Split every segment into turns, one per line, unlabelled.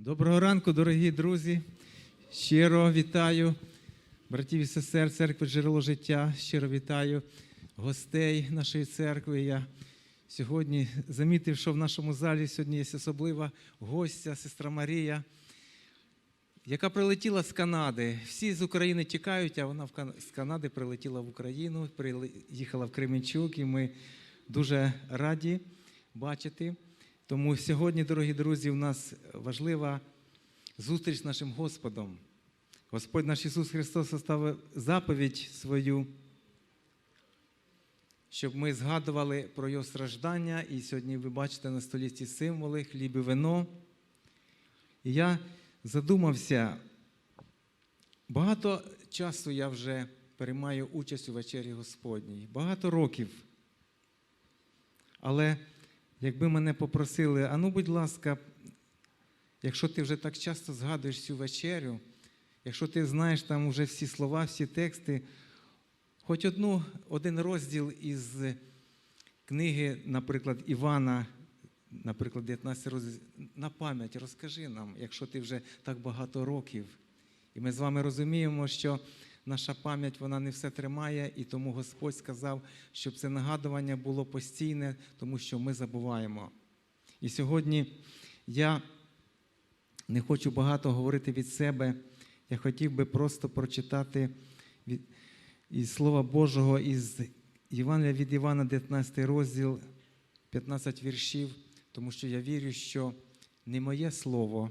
Доброго ранку, дорогі друзі. Щиро вітаю братів і сестер церкви Джерело життя. Щиро вітаю гостей нашої церкви. Я сьогодні замітив, що в нашому залі сьогодні є особлива гостя, сестра Марія, яка прилетіла з Канади. Всі з України тікають, а вона з Канади прилетіла в Україну, приїхала в Кременчук, і ми дуже раді бачити. Тому сьогодні, дорогі друзі, у нас важлива зустріч з нашим Господом. Господь наш Ісус Христос оставив заповідь свою, щоб ми згадували про Його страждання. І сьогодні ви бачите на столі ці символи, хліб і вино. І я задумався, багато часу я вже приймаю участь у вечері Господній, багато років. Але якби мене попросили, а ну, будь ласка, якщо ти вже так часто згадуєш цю вечерю, якщо ти знаєш там вже всі слова, всі тексти, хоч одну, один розділ із книги, наприклад, Івана, наприклад, 19 розділ, на пам'ять розкажи нам, якщо ти вже так багато років. І ми з вами розуміємо, що наша пам'ять вона не все тримає, і тому Господь сказав, щоб це нагадування було постійне, тому що ми забуваємо. І сьогодні я не хочу багато говорити від себе. Я хотів би просто прочитати від, із Слова Божого із Євангелія від Івана, 19 розділ, 15 віршів, тому що я вірю, що не моє слово,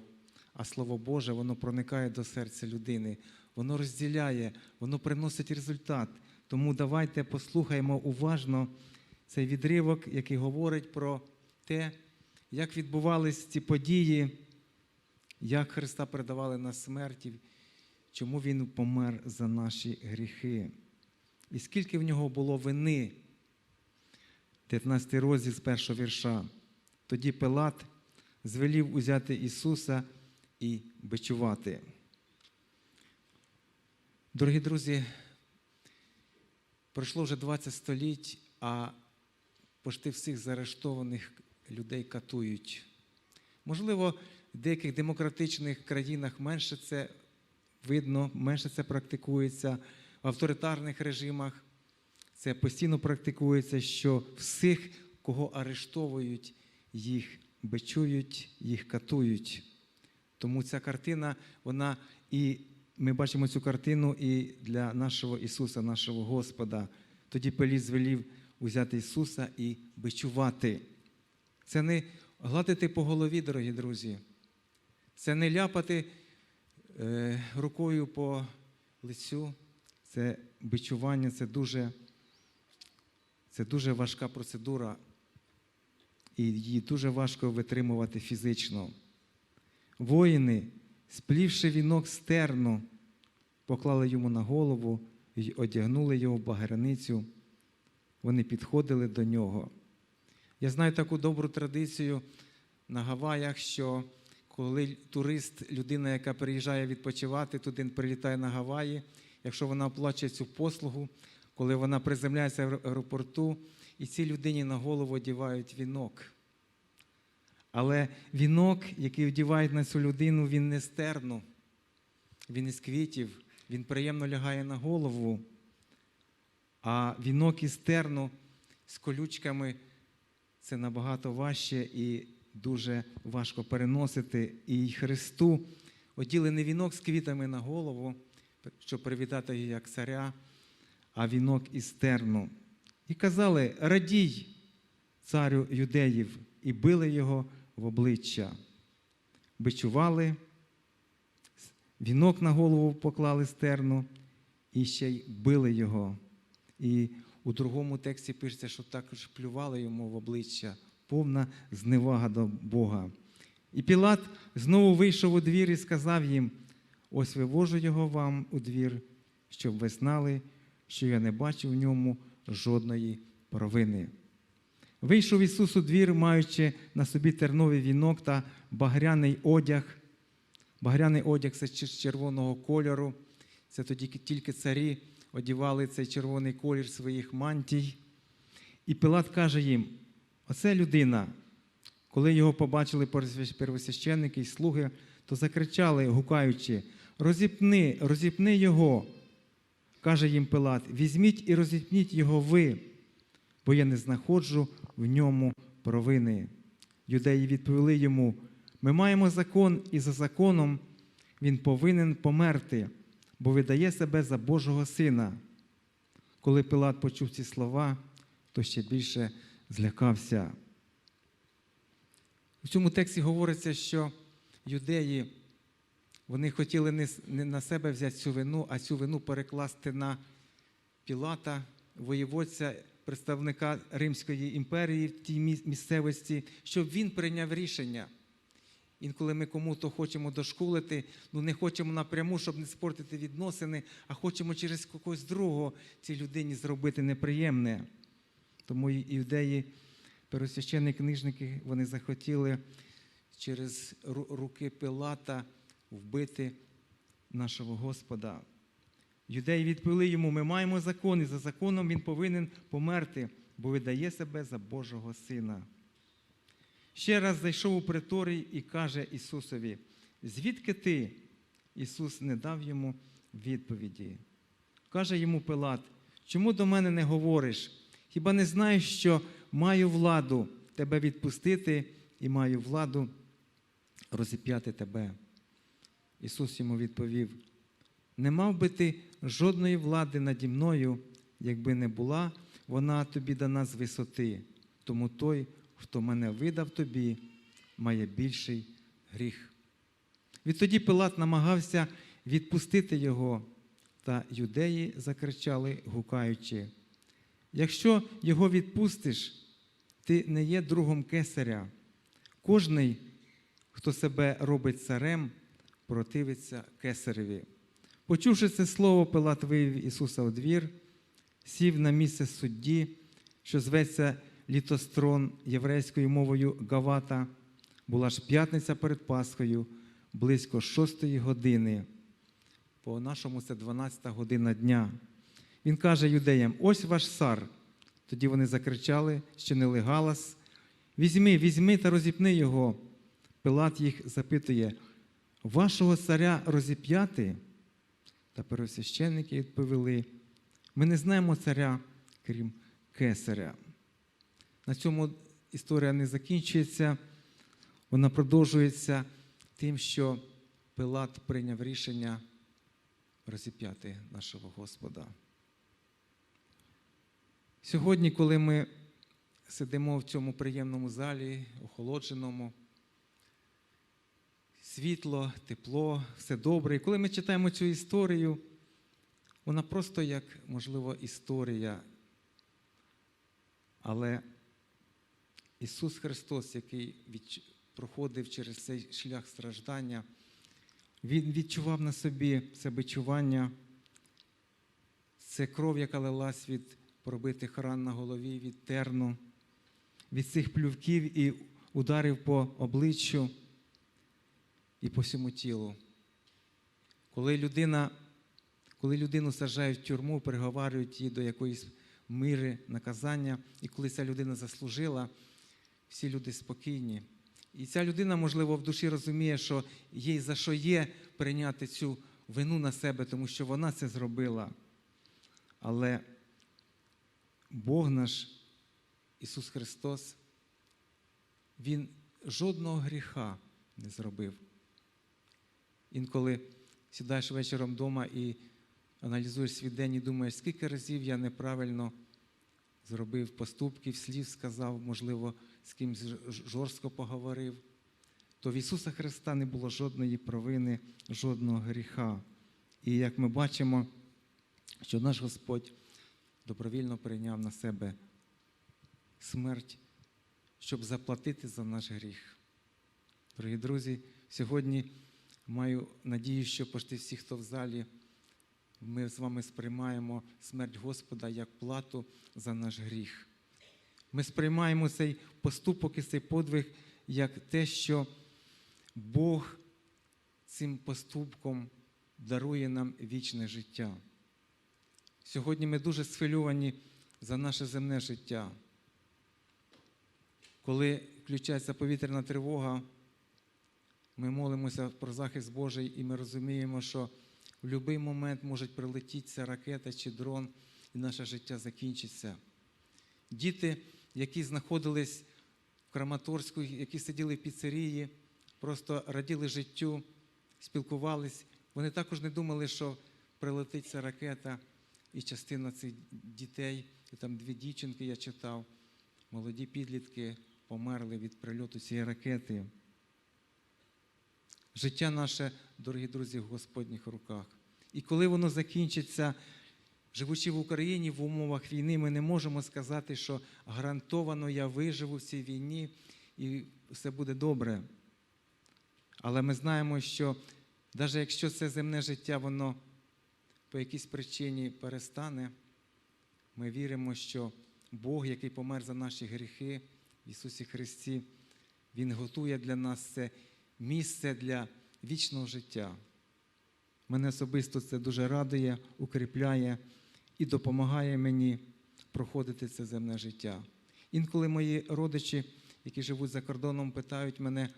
а Слово Боже, воно проникає до серця людини, воно розділяє, воно приносить результат. Тому давайте послухаємо уважно цей відривок, який говорить про те, як відбувались ці події, як Христа передавали на смерті, чому Він помер за наші гріхи. І скільки в нього було вини, 19 розділ з першого вірша. Тоді Пилат звелів узяти Ісуса і бичувати. Дорогі друзі, пройшло вже 20 століть, а пошти всіх заарештованих людей катують. Можливо, в деяких демократичних країнах менше це видно, менше це практикується. В авторитарних режимах це постійно практикується, що всіх, кого арештовують, їх бичують, їх катують. Тому ця картина, вона і ми бачимо цю картину і для нашого Ісуса, нашого Господа. Тоді Пеліт звелів узяти Ісуса і бичувати. Це не гладити по голові, дорогі друзі. Це не ляпати е, рукою по лицю. Це бичування, це дуже, це дуже важка процедура, і її дуже важко витримувати фізично. Воїни, сплівши вінок з терну, поклали йому на голову і одягнули його в багряницю. Вони підходили до нього. Я знаю таку добру традицію на Гаваях, що коли турист, людина, яка приїжджає відпочивати, туди прилітає на Гаваї, якщо вона оплачує цю послугу, коли вона приземляється в аеропорту, і цій людині на голову одягають вінок. Але вінок, який вдівають на цю людину, він не з терну, він із квітів, він приємно лягає на голову. А вінок із терну з колючками це набагато важче і дуже важко переносити. І Христу оділений вінок з квітами на голову, щоб привітати її як царя, а вінок із терну. І казали: радій, царю юдеїв, і били його в обличчя. Бичували, вінок на голову поклали з терну і ще й били його. І у другому тексті пишеться, що також плювали йому в обличчя, повна зневага до Бога. І Пілат знову вийшов у двір і сказав їм: ось вивожу його вам у двір, щоб ви знали, що я не бачу в ньому жодної провини. Вийшов Ісус у двір, маючи на собі терновий вінок та багряний одяг. Багряний одяг це з червоного кольору. Це тоді тільки царі одівали цей червоний колір своїх мантій. І Пилат каже їм: оце людина, Коли його побачили первосвященники й слуги, то закричали, гукаючи: Розіпни, розіпни його. Каже їм Пилат: візьміть і розіпніть його ви, бо я не знаходжу в ньому провини. Юдеї відповіли йому: Ми маємо закон, і за законом він повинен померти, бо видає себе за Божого сина. Коли Пилат почув ці слова, то ще більше злякався. У цьому тексті говориться, що юдеї вони хотіли не на себе взяти цю вину, а цю вину перекласти на Пілата, воєводця, представника Римської імперії в тій місцевості, щоб він прийняв рішення. Інколи ми кому-то хочемо дошкулити, ну не хочемо напряму, щоб не спортити відносини, а хочемо через когось другого цій людині зробити неприємне. Тому іудеї, первосвященні книжники, вони захотіли через руки Пилата вбити нашого Господа. Юдеї відповіли йому: ми маємо закон, і за законом він повинен померти, бо видає себе за Божого Сина. Ще раз зайшов у приторій і каже Ісусові: Звідки ти? Ісус не дав йому відповіді. Каже йому Пилат: чому до мене не говориш? Хіба не знаєш, що маю владу тебе відпустити і маю владу розіп'яти тебе? Ісус йому відповів: Не мав би ти жодної влади наді мною, якби не була вона тобі дана з висоти. Тому той, хто мене видав тобі, має більший гріх. Відтоді Пилат намагався відпустити його, та юдеї закричали, гукаючи: Якщо його відпустиш, ти не є другом кесаря. Кожний, хто себе робить царем, противиться кесареві. Почувши це слово, Пилат вивів Ісуса у двір, сів на місце судді, що зветься літострон єврейською мовою Гавата. Була ж п'ятниця перед Пасхою, близько шостої години. По нашому це 12 година дня. Він каже юдеям: ось ваш цар. Тоді вони закричали, не галас. Візьми, візьми та розіпни його. Пилат їх запитує: Вашого царя розіп'яти? Та первосвященники відповіли: Ми не знаємо царя, крім кесаря. На цьому історія не закінчується, вона продовжується тим, що Пилат прийняв рішення розіп'яти нашого Господа. Сьогодні, коли ми сидимо в цьому приємному залі, охолодженому, світло, тепло, все добре. І коли ми читаємо цю історію, вона просто як, можливо, історія. Але Ісус Христос, який проходив через цей шлях страждання, Він відчував на собі це бичування, це кров, яка лилась від пробитих ран на голові, від терну, від цих плювків і ударів по обличчю і по всьому тілу. Коли людина, коли людину саджають в тюрму, переговарюють її до якоїсь мири, наказання, і коли ця людина заслужила, всі люди спокійні. І ця людина, можливо, в душі розуміє, що їй за що є прийняти цю вину на себе, тому що вона це зробила. Але Бог наш, Ісус Христос, Він жодного гріха не зробив. Інколи сідаєш вечором вдома і аналізуєш свій день і думаєш, скільки разів я неправильно зробив поступків, слів сказав, можливо, з кимось жорстко поговорив, то в Ісуса Христа не було жодної провини, жодного гріха. І як ми бачимо, що наш Господь добровільно прийняв на себе смерть, щоб заплатити за наш гріх. Дорогі друзі, сьогодні маю надію, що почти всі, хто в залі, ми з вами сприймаємо смерть Господа як плату за наш гріх. Ми сприймаємо цей поступок і цей подвиг як те, що Бог цим поступком дарує нам вічне життя. Сьогодні ми дуже схвильовані за наше земне життя. Коли включається повітряна тривога, ми молимося про захист Божий, і ми розуміємо, що в будь-який момент може прилетітися ракета чи дрон, і наше життя закінчиться. Діти, які знаходились в Краматорську, які сиділи в піцерії, просто раділи життю, спілкувались. Вони також не думали, що прилетить ця ракета, і частина цих дітей, і там дві дівчинки я читав, молоді підлітки померли від прильоту цієї ракети. Життя наше, дорогі друзі, в Господніх руках. І коли воно закінчиться, живучи в Україні в умовах війни, ми не можемо сказати, що гарантовано я виживу в цій війні і все буде добре. Але ми знаємо, що навіть якщо це земне життя, воно по якійсь причині перестане, ми віримо, що Бог, який помер за наші гріхи в Ісусі Христі, Він готує для нас це місце для вічного життя. Мене особисто це дуже радує, укріпляє і допомагає мені проходити це земне життя. Інколи мої родичі, які живуть за кордоном, питають мене,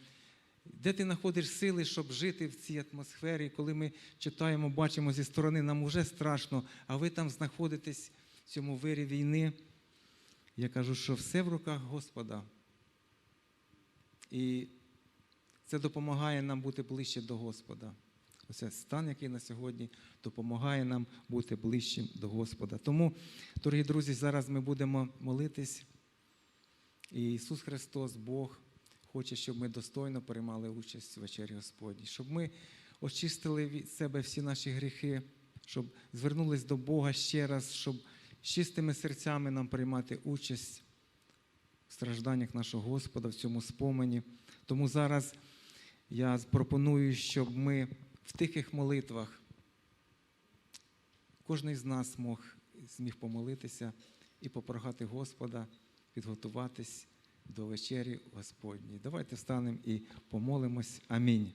де ти знаходиш сили, щоб жити в цій атмосфері, коли ми читаємо, бачимо зі сторони, нам вже страшно, а ви там знаходитесь в цьому вирі війни. Я кажу, що все в руках Господа. І це допомагає нам бути ближче до Господа. Оце стан, який на сьогодні допомагає нам бути ближчим до Господа. Тому, дорогі друзі, зараз ми будемо молитись. І Ісус Христос, Бог, хоче, щоб ми достойно приймали участь в вечері Господній, щоб ми очистили від себе всі наші гріхи, щоб звернулись до Бога ще раз, щоб чистими серцями нам приймати участь в стражданнях нашого Господа в цьому спомені. Тому зараз я пропоную, щоб ми в тихих молитвах кожен з нас мог, зміг помолитися і попрохати Господа, підготуватись до вечері Господній. Давайте встанемо і помолимось. Амінь.